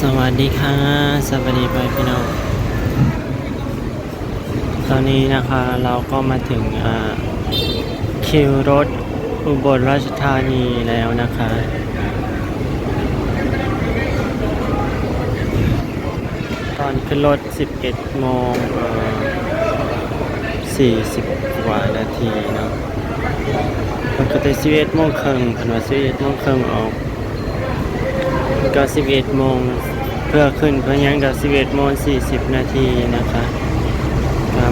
สวัสดีค่ะ สวัสดีไปพี่น้อง ตอนนี้นะคะเราก็มาถึงคิวรถอุบลราชธานีแล้วนะคะ ตอนขึ้นรถ 11โมงเอ่อ40 กว่านาทีเนาะปกติ11โมงครึ่งพันว่า11โมงครึ่งออก ก็สิบเอ็ดโมงเพื่อขึ้นพื่อยังกับสิบเอ็ดโมงสี่สิบนาทีนะคะ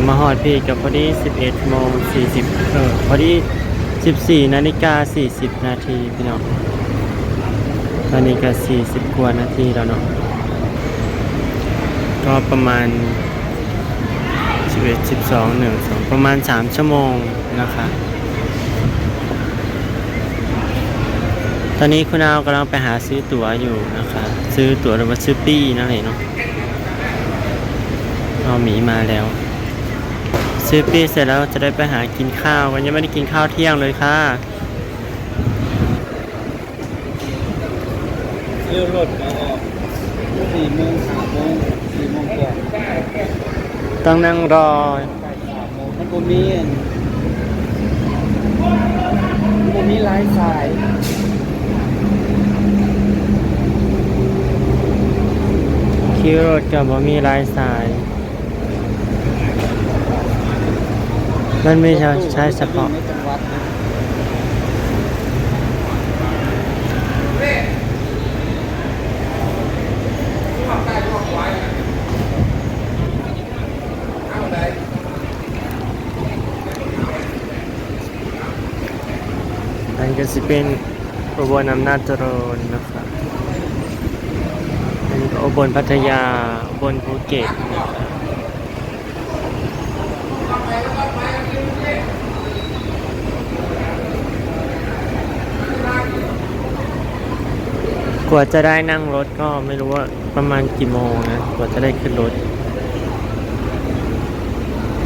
มาหอดพี่กับพอดีสิบเอ็ดโมงสี่สิบเออพอดีสิบสี่นาฬิกาสี่สิบนาทีพี่น้องตอนนี้ก็สี่สิบกว่านาทีแล้วเนาะก็ประมาณสิบเอ็ดสิบสองหนึ่งสองประมาณสามชั่วโมงนะคะ ตอนนี้คุณอากำลังไปหาซื้อตั๋วอยู่นะคะ ซื้อตั๋วหรือว่าซื้อปี้นั่นเองเนาะเอาหมีมาแล้ว ซื้อปี้เสร็จแล้วจะได้ไปหากินข้าวกันยังไม่ได้กินข้าวเที่ยงเลยค่ะเร็วรถก็ออกสี่โมงสามโมงสี่โมงกว่าต้องนั่งรอสามโมงมันก็มีมันก็มีหลายสาย คิวรถกับบ่มีลายสาย มันไม่ใช่ใช้เฉพาะในจังหวัดนะอันก็สิเป็นอุบลอำนาจเจริญนะคะอันนี้ก็ อุบลพัทยาอุบลภูเก็ตนะคะกว่าจะได้นั่งรถก็ไม่รู้ว่าประมาณกี่โมงนะกว่าจะได้ขึ้นรถ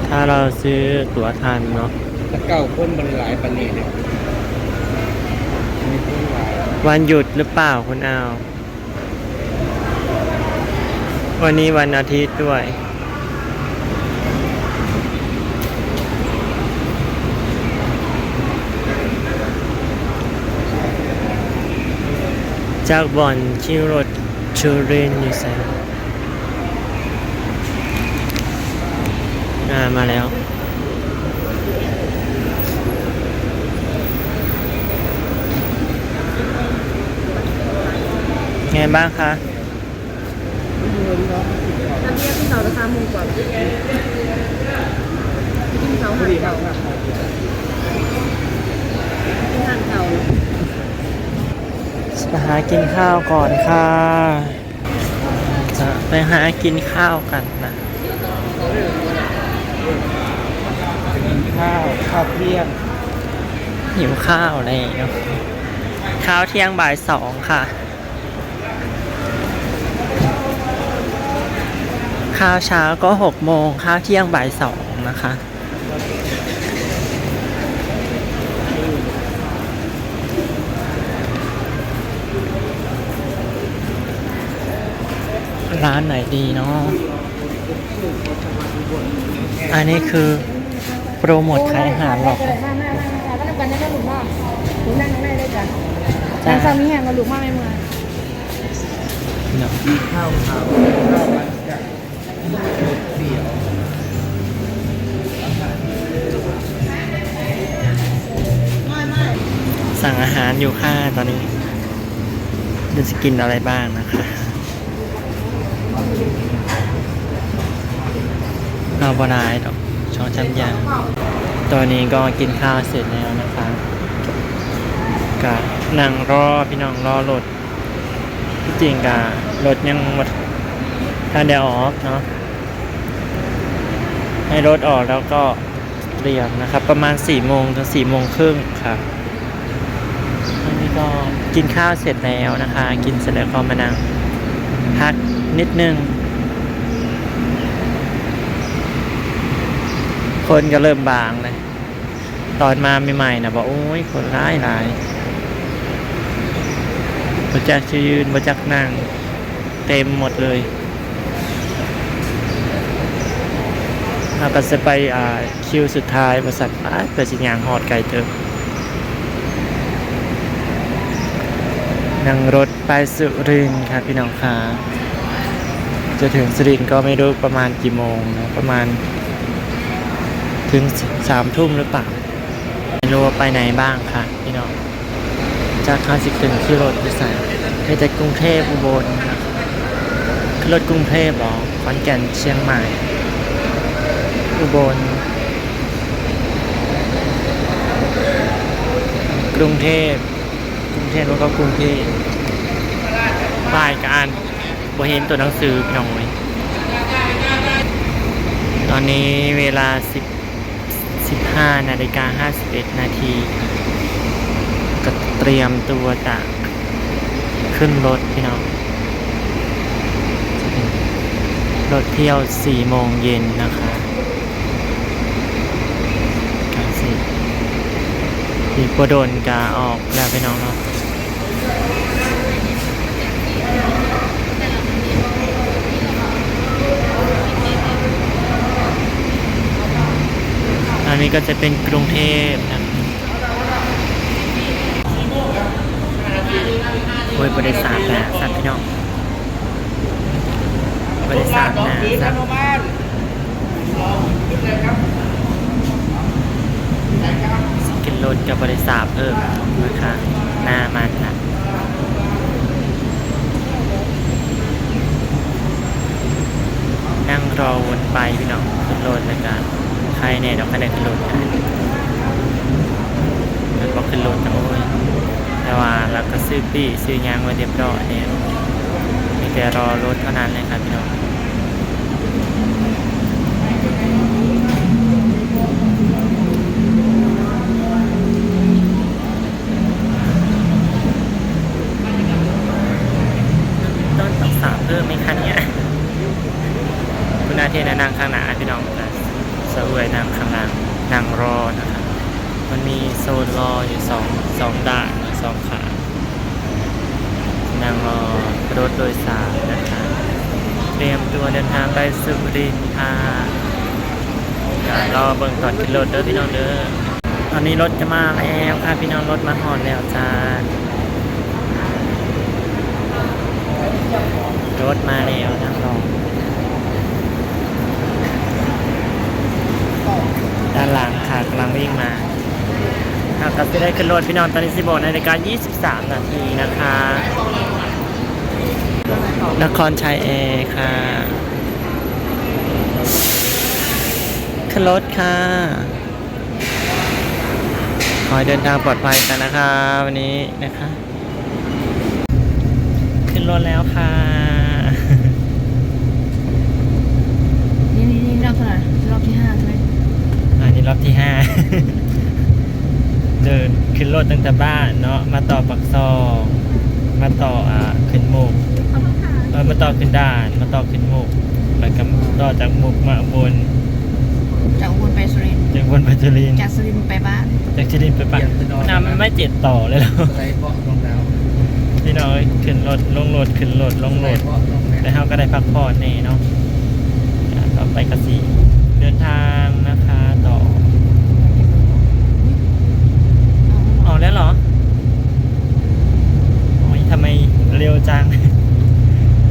ถ้าเราซื้อตั๋วทันเนาะแต่เก้าคนมันหลายปันนี้เนี่ยมีคนหลายวันหยุดหรือเปล่าคุณอาว วันนี้วันอาทิตย์ด้วย จากบ่อนชิวรถชูเรนอยู่แสนอ่ามาแล้วไงบ้างคะ น้ำเบี้ยขึ้นเสาวราคาหมื่นกว่าขึ้นเสาวหันเสาขึ้นหันเสาไปหากินข้าวก่อนค่ะ จะไปหากินข้าวกันนะกินข้าวข้าวเที่ยงหิวข้าวแล้วข้าวเที่ยงบ่ายสองค่ะ ข้าวเช้าก็หกโมงข้าวเที่ยงบ่ายสองนะคะ ร้านไหนดีเนาะอันนี้คือโปรโมทขายอาหารหรอกมามามามาแล้วกันได้ก็หลุมบ้างหลุมนั่งได้ได้จ้ะจ้ะนั่งมีแห่งมาหลุมมากไม่เมื่อเนาะมีข้ สั่งอาหารอยู่ค่ะตอนนี้เดี๋ยวจะกินอะไรบ้างนะคะเอาบนายดอกช่องจำยางตอนนี้ก็กินข้าวเสร็จแล้วนะคะก็นั่งรอพี่น้องรอรถที่จริงกะรถยังหมด ถ้าเดี๋ยวออกเนาะให้รถออกแล้วก็เรียมนะครับ ประมาณ4ี่โมงถึงสี่โมงครึ่งค่ะอันนี้ก็กินข้าวเสร็จแล้วนะคะ กินเสร็จแล้วก็มานั่งพักนิดนึง คนก็เริ่มบางเลยตอนมาใหม่ๆนะบอกโอ้ยคนร้ายหลายบจักชยืนบจักนั่ง เต็มหมดเลย เราก็จะไปอ่าคิวสุดท้ายบริษัทป้าเปิดสิญญางฮอดไกลเถอะนั่งรถไปสุรินทร์ครับพี่น้องค่ะจะถึงสุรินทร์ก็ไม่รู้ประมาณกี่โมงนะประมาณ ถึงสามทุ่มหรือเปล่าไม่รู้ว่าไปไหนบ้างค่ะพี่น้อง จากคาสิขึ้นที่รถไปใส่ไปจากกรุงเทพอุบลนะครับขึ้นรถกรุงเทพหรอขอนแก่นเชียงใหม่ อุบล กรุงเทพกรุงเทพแล้วก็กรุงเทพป้ายการบ่เห็นตัวหนังสือพี่น้องเลยตอนนี้เวลา 10 15นาฬิกา51 นาทีก็เตรียมตัวจะขึ้นรถพี่น้องรถเที่ยว 4 โมงเย็นนะคะกาสิ อีกปโดนกาออกแล้วพี่น้องเนาะอันนี้ก็จะเป็นกรุงเทพนะครับโอ้ยบริษัทนะสัตว์พี่น้องบริษัทนะสัตว์สกินร รถกับบริษัทเพิ่มนะคะหน้ามันนะนั่งรอวนไปพี่น้องขึ้นรถแล้วกันใครเนี่ยเดี๋ยวใครได้ขึ้นรถกันแล้วก็ขึ้นรถนะโอ้ยแต่ว่าเราก็ซื้อปี้ซื้อยางไว้เรียบร้อยเนี่ยมีแต่รอรถเท่านั้นเลยครับพี่น้อง ต้นต้องสาบเพิ่มไหมคะเนี่ย คุณอาเทนะนั่งข้างหน้าพี่น้องนะสะอวยนั่งข้างหล่างนั่งรอนะครับ มันมีโซนรออยู่สองสองด้านสองขา นั่งรอรถโดยสารนะคะ เตรียมตัวเดินทางไปสุรินทร์ค่ะรอเบิ่งตอนขึ้นรถเด้อพี่น้องเด้อตอนนี้รถจะมาแล้วค่ะพี่น้องรถมาหอนแล้วจ้ารถมาแล้วนั่งรอด้านหลังค่ะกำลังวิ่งมาหากกับจะได้ขึ้นรถพี่น้องตอนนี้สิบโมงนาฬิกา23 นาทีนะคะ นครชัยแอร์ค่ะขึ้นรถค่ะ ขอให้เดินทางปลอดภัยกันนะคะ วันนี้นะคะ ขึ้นรถแล้วค่ะ นี่นี่นี่รอบเท่าไหร่รอบที่ห้าใช่ไหมอันนี้รอบที่ห้าเดินขึ้นรถตั้งแต่บ้านเนาะมาต่อปักซองมาต่ออ่าขึ้นมุกเออ มาต่อขึ้นด่านมาต่อขึ้นมุกแล้วก็ต่อจากมุกมาบนจากอุบลไปสุรินทร์จากบนไปจุรินทร์จากสุรินทร์ไปบ้านจากจุรินทร์ไปปักน้ำมันไม่เจ็ดต่อเลยเหรอใส่เบาะรองเท้าพี่น้อยขึ้นรถลงรถขึ้นรถลงรใส่ถเบาะรองเท้า แล้วเราก็ได้พักผ่อนแน่เนาะอ่าต่อไปกสีเดินทางนะคะต่อออกแล้วเหรอโอ้ยทำไมเร็วจัง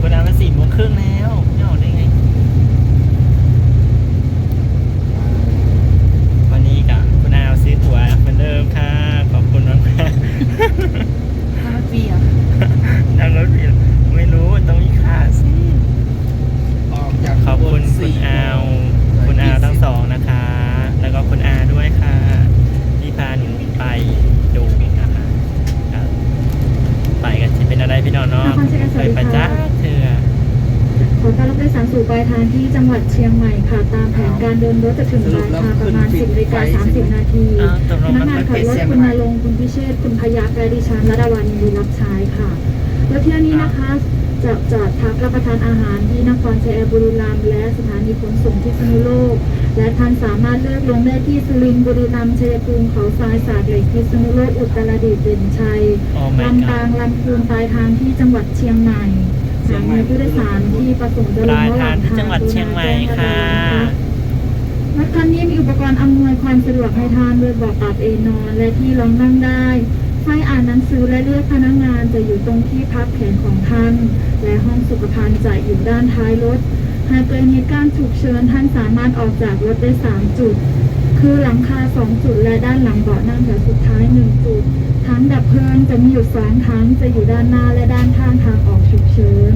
คุณอามันสี่โมงครึ่งแล้วไม่ออกได้ไง วันนี้กับคุณอาซื้อตั๋วเหมือนเดิมค่ะ ขอบคุณมากมาก ห้าปีเหรอ ๆนั่งรถผิดไม่รู้ต้องมีค่าสิ ออกจาก ขอบคุณคุณอาว คุณอาวทั้งสองนะคะ แล้วก็คุณอาด้วยค่ะ ที่พาหนูไปดูนะคะครับไปกันจะเป็นอะไรพี่น้องเนาะเคยไปจ้าเธอ ขอต้อนรับผู้โดยสารสู่ปลายทางที่จังหวัดเชียงใหม่ค่ะ ตามแผนการเดินรถจะถึงปลายทางประมาณ 10นาฬิกา30 นาทีอ้าวตกลพงนักมันงานไม่ขับเป็นรถเสียงคุณนรงค์คุณพิเชษฐ์คุณพยักและดิฉันระดาวันมีรับใช้ค่ะ แล้วเที่ยวนี้นะคะจะจอดพักรับประทานอาหารที่นครชัยบุรีรัมย์และสถานีขนส่งที่พิษณุโลก และท่านสามารถเลือกลงได้ที่สุรินทร์บุรีรัมย์ชัยภูมิเขาทรายสาดเหล็กพิษณุโลกอุตรดิตถ์เด่นชัยโอ้ my ลำ god ปางลำพูนปลายทางที่จังหวัดเชียงใหม่ส ถานีผู้โดยสารที่ประสงค์จะลปงลายระหทาว่างงที่ทางจังหวัดเชียงใหม่ค่ะรถคันนี้มีอุปกรณ์อำนวยความสะดวกให้ทานด้วยเบาะปรับเอนนอนและที่รองนั่งได้ไฟอ่านหนังสือและเรียกพนักงานจะอยู่ตรงที่พับแขนของท่าน และห้องสุขภัณฑ์จะอยู่ด้านท้ายรถหากเกิดเหตุการณ์ฉุกเฉินท่านสามารถออกจากรถได้ 3 จุด คือหลังคา 2 จุดและด้านหลังเบาะนั่งแถวสุดท้าย 1 จุดทั้งดับเพลิงจะมีอยู่2ทั้งจะอยู่ด้านหน้าและด้านข้างทางออกฉุกเฉิน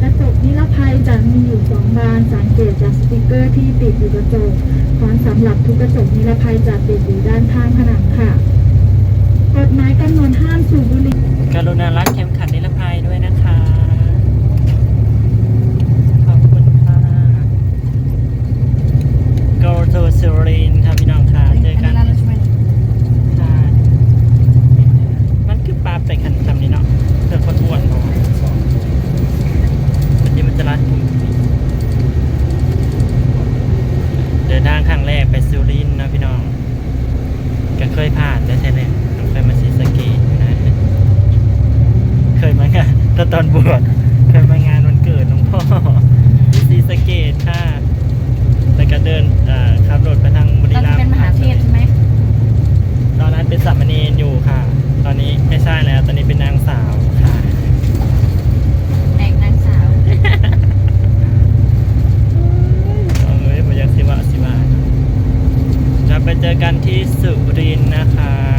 กระจกนิรภัยจะมีอยู่ 2 บานสังเกตจากสติกเกอร์ที่ติดอยู่กระจกควานสำหรับทุกกระจกนิรภัยจะติดอยู่ด้านข้างผนังค่ะกฎหมายกำหนดห้ามสูบบุหรี่กรุณารัดเข็มขัดนิรภัยด้วยนะคะขอบคุณค่ะ Go to Surin ค่ะพี่น้องค่ะเจอกัน แล้วใช่ไหม ค่ะ มันคือปลาไปคันทำนี่เนาะเธอคนอ้วนเนาะปฏิมันจะรัดกุมเดินทางครั้งแรกไปสุรินทร์เนาะพี่น้อง ก็เคยผ่านได้ใช่ไหมเคยมาศรีสะเกษอยู่นะ เคยมางานตอนตอนบวชเคยมางานวันเกิดหลวงพ่อที่ศรี สะเกษค่ะแล้วก็เดินอ่าขับรถไปทางบุตรีอนรันี้มย์เป็นมหาเทศใช่ไหมตอนนั้นเป็นสามเณรอยู่ค่ะ ตอนนี้ไม่ใช่แล้ว ตอนนี้เป็นนางสาวค่ะ แต่งนางสาวเอาเอ้ยผมอยากสิว่าสิว่าจะไปเจอกันที่สุรินทร์นะคะ